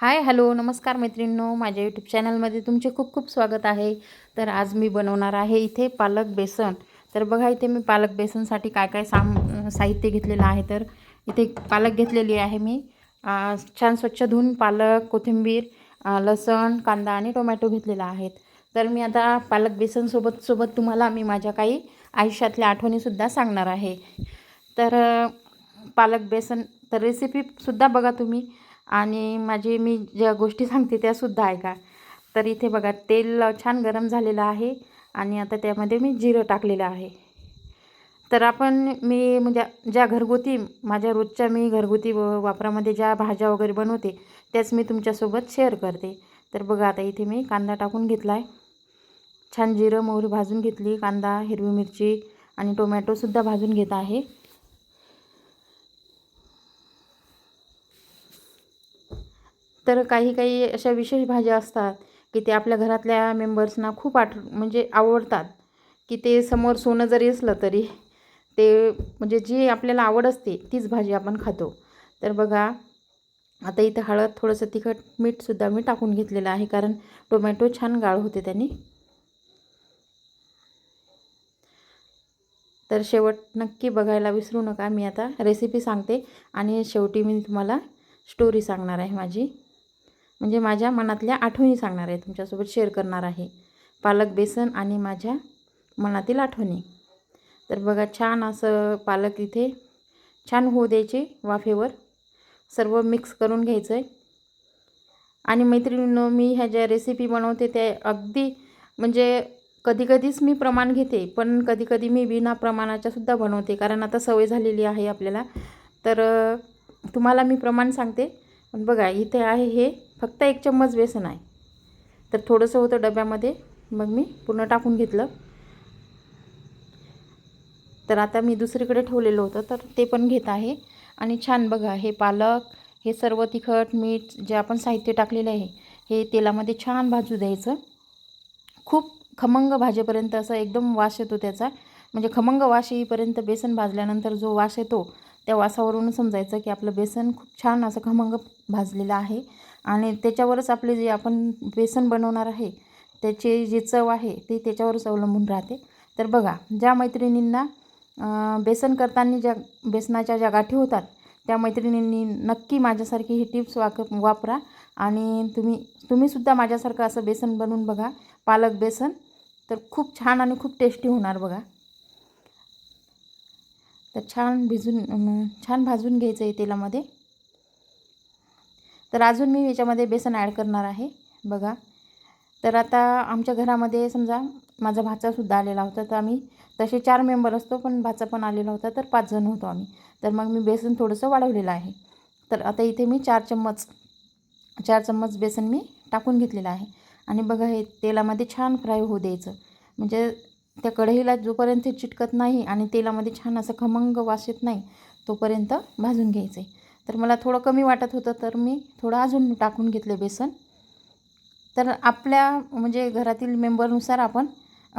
Hi hello नमस्कार मैत्रिणींनो. माझ्या यूट्यूब चॅनलमध्ये तुमचे खूप खूप स्वागत आहे. तर आज मी बनवणार आहे इथे पालक बेसन. तर बघा इथे मी पालक बेसनसाठी काय काय साम साहित्य घेतलेलं आहे. तर इथे पालक घेतलेली आहे मी. छान स्वच्छ धुवून पालक कोथिंबीर लसण कांदा आणि टोमॅटो घेतलेला आहेत. तर मी आता पालक बेसनसोबत सोबत तुम्हाला मी माझ्या काही आयुष्यातल्या आठवणीसुद्धा सांगणार आहे. तर पालक बेसन तर रेसिपीसुद्धा बघा तुम्ही. आणि माझी मी ज्या गोष्टी सांगते त्यासुद्धा ऐका. तर इथे बघा तेल छान गरम झालेलं आहे आणि आता त्यामध्ये मी जिरं टाकलेलं आहे. तर आपण मी म्हणजे ज्या घरगुती माझ्या रोजच्या मी घरगुती व- वापरामध्ये ज्या भाज्या वगैरे बनवते त्याच मी तुमच्यासोबत शेअर करते. तर बघा आता इथे मी कांदा टाकून घेतला आहे छान जिरं मोहरी भाजून घेतली कांदा हिरवी मिरची आणि टोमॅटोसुद्धा भाजून घेत आहे. तर काही काही अशा विशेष भाज्या असतात की ते आपल्या घरातल्या मेंबर्सना खूप आठ म्हणजे आवडतात. की ते समोर सोनं जरी असलं तरी ते म्हणजे जी आपल्याला आवड असते तीच भाजी आपण खातो. तर बघा आता इथं हळद थोडंसं तिखट मीठसुद्धा मी टाकून घेतलेलं आहे कारण टोमॅटो छान गाळ होते त्यांनी. तर शेवट नक्की बघायला विसरू नका मी आता रेसिपी सांगते आणि शेवटी मी तुम्हाला स्टोरी सांगणार आहे माझी. म्हणजे माझ्या मनातल्या आठवणी सांगणार आहे तुमच्यासोबत शेअर करणार आहे. पालक बेसन आणि माझ्या मनातील आठवणी. तर बघा छान असं पालक इथे छान होऊ द्यायचे वाफेवर. सर्व मिक्स करून घ्यायचं आहे आणि मैत्रिणींनो मी ह्या ज्या रेसिपी बनवते त्या अगदी म्हणजे कधीकधीच मी प्रमाण घेते पण कधी कधी मी बिना प्रमाणाच्या सुद्धा बनवते कारण आता सवय झालेली आहे आपल्याला. तर तुम्हाला मी प्रमाण सांगते. बघा इथे आहे हे फक्त एक चम्मच बेसन आहे. तर थोडंसं होतं डब्यामध्ये मग मी पूर्ण टाकून घेतलं. तर आता मी दुसरीकडे ठेवलेलं होतं तर ते पण घेत आहे. आणि छान बघा हे पालक हे सर्व तिखट मीठ जे आपण साहित्य टाकलेलं आहे हे तेलामध्ये छान भाजू द्यायचं. खूप खमंग भाजेपर्यंत असं एकदम वास येतो त्याचा. म्हणजे खमंग वास येईपर्यंत बेसन भाजल्यानंतर जो वास येतो त्या वासावरून समजायचं की आपलं बेसन खूप छान असं खमंग भाजलेलं आहे. आणि त्याच्यावरच आपले जे आपण बेसन बनवणार आहे त्याची जी चव आहे ती त्याच्यावरच अवलंबून राहते. तर बघा ज्या मैत्रिणींना बेसन करताना ज्या बेसनाच्या ज्या गाठी होतात त्या मैत्रिणींनी नक्की माझ्यासारखी ही टिप्स वाक वापरा. आणि तुम्ही तुम्हीसुद्धा माझ्यासारखं असं बेसन बनवून बघा. पालक बेसन तर खूप छान आणि खूप टेस्टी होणार बघा. तर छान भिजून छान भाजून घ्यायचं आहे तेलामध्ये. तर अजून मी याच्यामध्ये बेसन ॲड करणार आहे बघा. तर आता आमच्या घरामध्ये समजा माझा भाचासुद्धा आलेला होता तर आम्ही तसे चार मेंबर असतो पण भाचा पण आलेला होता तर पाच जण होतो आम्ही. तर मग मी बेसन थोडंसं वाढवलेलं आहे. तर आता इथे मी चार चम्मच चार चम्मच बेसन मी टाकून घेतलेलं आहे. आणि बघा हे तेलामध्ये छान फ्राय होऊ द्यायचं. म्हणजे त्या कढईला जोपर्यंत ते चिटकत नाही आणि तेलामध्ये छान असं खमंग वास येत नाही तोपर्यंत भाजून घ्यायचं आहे तर मला थोडं कमी वाटत होतं तर मी थोडं अजून टाकून घेतले बेसन. तर आपल्या म्हणजे घरातील मेंबरनुसार आपण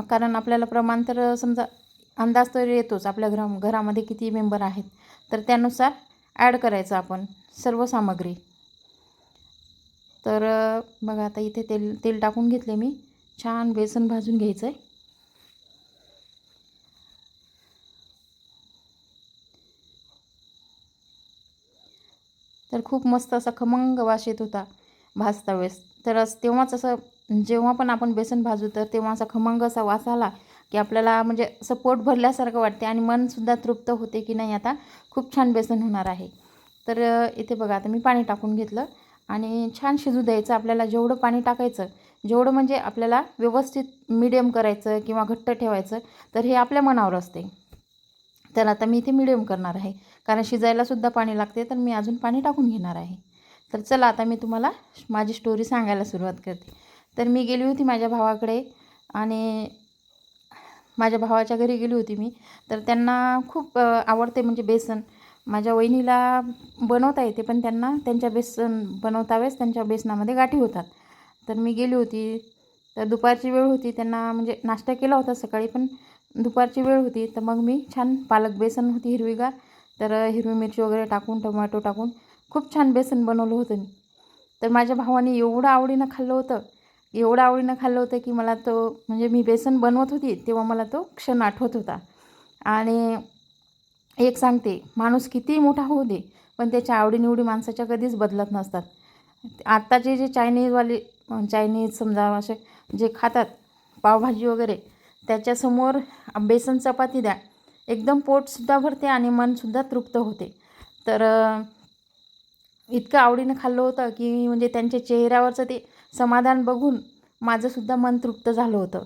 कारण आपल्याला प्रमाण तर समजा अंदाज तर येतोच आपल्या घरा घरामध्ये किती मेंबर आहेत तर त्यानुसार ॲड करायचं आपण सर्व सामग्री. तर बघा आता इथे तेल तेल टाकून घेतले मी. छान बेसन भाजून घ्यायचं आहे तर खूप मस्त असा खमंग वास येत होता भाजता वेळेस. तर अस तेव्हाच असं जेव्हा पण आपण बेसन भाजू तर तेव्हा असा खमंग असा वास आला की आपल्याला म्हणजे असं पोट भरल्यासारखं वाटते आणि मनसुद्धा तृप्त होते की नाही आता खूप छान बेसन होणार आहे. तर इथे बघा आता मी पाणी टाकून घेतलं आणि छान शिजू द्यायचं. आपल्याला जेवढं पाणी टाकायचं जेवढं म्हणजे आपल्याला व्यवस्थित मिडियम करायचं किंवा घट्ट ठेवायचं तर हे आपल्या मनावर असते. तर आता मी इथे मिडियम करणार आहे. कारण शिजायलासुद्धा पाणी लागते तर मी अजून पाणी टाकून घेणार आहे. तर चला आता मी तुम्हाला माझी स्टोरी सांगायला सुरुवात करते. तर मी गेली होती माझ्या भावाकडे आणि माझ्या भावाच्या घरी गेली होती मी. तर त्यांना खूप आवडते म्हणजे बेसन. माझ्या वहिनीला बनवता येते पण त्यांना त्यांच्या बेसन बनवता वेळेस त्यांच्या बेसनामध्ये गाठी होतात. तर मी गेली होती. तर दुपारची वेळ होती त्यांना म्हणजे नाश्ता केला होता सकाळी पण दुपारची वेळ होती तर मग मी छान पालक बेसन होती हिरवीगार. तर हिरवी मिरची वगैरे टाकून टोमॅटो टाकून खूप छान बेसन बनवलं होतं मी. तर माझ्या भावाने एवढं आवडीनं खाल्लं होतं एवढं आवडीनं खाल्लं होतं की मला तो म्हणजे मी बेसन बनवत होती तेव्हा मला तो क्षण आठवत होता. आणि एक सांगते माणूस कितीही मोठा होऊ दे पण त्याच्या आवडीनिवडी माणसाच्या कधीच बदलत नसतात. आत्ताचे जे चायनीजवाले चायनीज समजा असे जे खातात पावभाजी वगैरे त्याच्यासमोर बेसन चपाती द्या. एकदम पोटसुद्धा भरते आणि मनसुद्धा तृप्त होते. तर इतकं आवडीनं खाल्लं होतं की म्हणजे त्यांच्या चेहऱ्यावरचं ते समाधान बघून माझंसुद्धा मन तृप्त झालं होतं.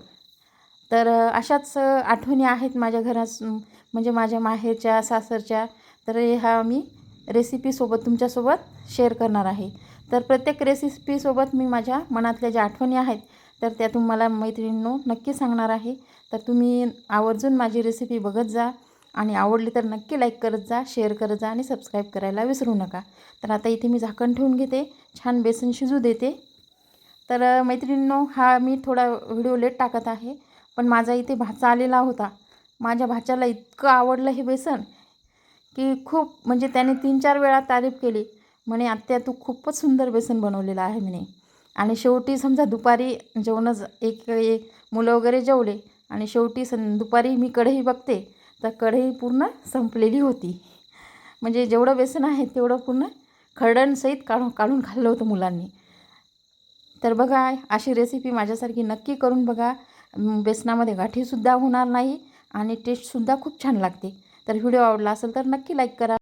तर अशाच आठवणी आहेत माझ्या घरात म्हणजे माझ्या माहेरच्या सासरच्या. तर ह्या मी रेसिपीसोबत तुमच्यासोबत शेअर करणार आहे. तर प्रत्येक रेसिपीसोबत मी माझ्या मनातल्या ज्या आठवणी आहेत तर त्या तुम्हाला मैत्रिणींनो नक्की सांगणार आहे. तर तुम्ही आवर्जून माझी रेसिपी बघत जा आणि आवडली तर नक्की लाईक करत जा शेअर करत जा आणि सबस्क्राईब करायला विसरू नका. तर आता इथे मी झाकण ठेवून घेते. छान बेसन शिजू देते. तर मैत्रिणींनो हा मी थोडा व्हिडिओ लेट टाकत आहे पण माझा इथे भाचा आलेला होता. माझ्या भाच्याला इतकं आवडलं हे बेसन की खूप म्हणजे त्याने तीन चार वेळा तारीफ केली. म्हणे आत्या तू खूपच सुंदर बेसन बनवलेलं आहे म्हणे. आणि शेवटी समजा दुपारी जेवणच एक एक मुलं वगैरे जेवले आणि शेवटी सं दुपारी मी कढई बघते तर कढई पूर्ण संपलेली होती. म्हणजे जेवढं बेसन आहे तेवढं पूर्ण खरडणसहित काढून काढून खाल्लं होतं मुलांनी. तर बघा अशी रेसिपी माझ्यासारखी नक्की करून बघा. बेसनामध्ये गाठीसुद्धा होणार नाही आणि टेस्टसुद्धा खूप छान लागते. तर व्हिडिओ आवडला असेल तर नक्की लाईक करा.